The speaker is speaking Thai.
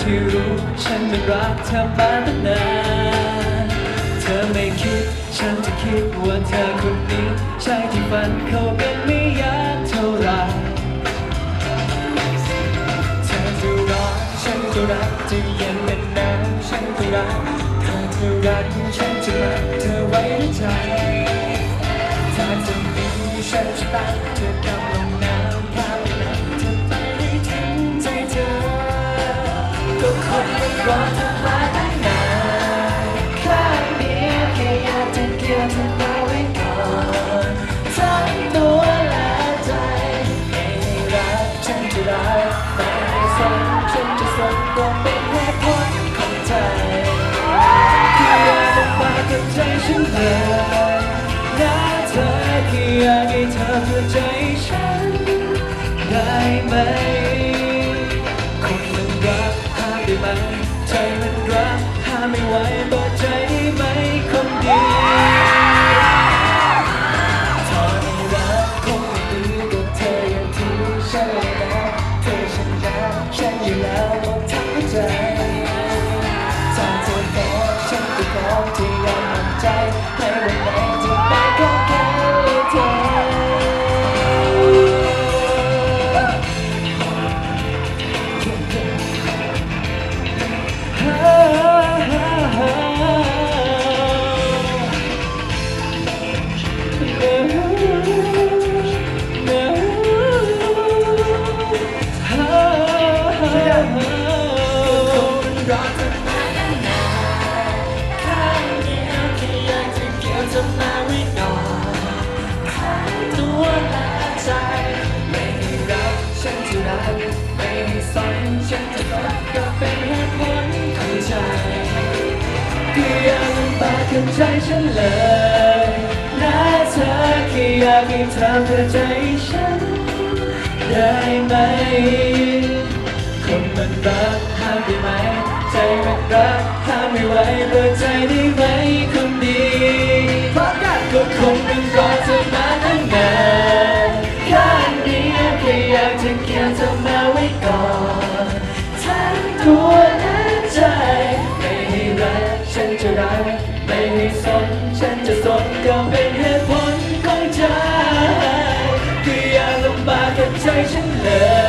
ที่รู้ ฉันมันรักเธอมาตั้งนาน เธอไม่คิด ฉันจะคิดว่าเธอคนนี้ ใช่ที่ฝันเขาเป็นไม่ยากเท่าไหรเธอจะรักฉันจะรักจะเย็นเป็นนาวฉันจะรักเธอจะรักฉันจะรักเธอไว้ในใจถ้าจะมีฉันจะตักเธอ ก็คนมันรอเธอมาตั้งนานข้างเดียวแค่อยากจะเกี่ยวเธอมาไว้ก่อนทั้งตัวและใจไม่รักฉันจะรักไม่สนฉันจะสนก็เป็นเหตุผลของใจที่อยากจะมากับใจฉันเลยนะเธอแค่อยากให้เธอเพื่อใจฉันได้ไหม ที่ฉั ก่อนตัวและใจไม่ให้รักฉันจะรักไม่ให้สนฉันจะรักก็เป็นเหตุผลของใจก็อย่าลำบากกับใจฉันเลยนะเธอแค่อยากให้เธอเข้าใจฉันได้ไหม รักห้าไม่ไหวเปิดใจได้ไหมคนดีพรก็คงเป็นรอเธอมาตั้งนานข้างเดียแค่อยากจะเกี่ยงเธอมาไว้ก่อนทั้งตัวและใจ ไม่ให้รักฉันจะรักไม่ให้สนฉันจะสนก็เป็นเหตุผลของใจคืออย่าลำบากกับใจฉันเลย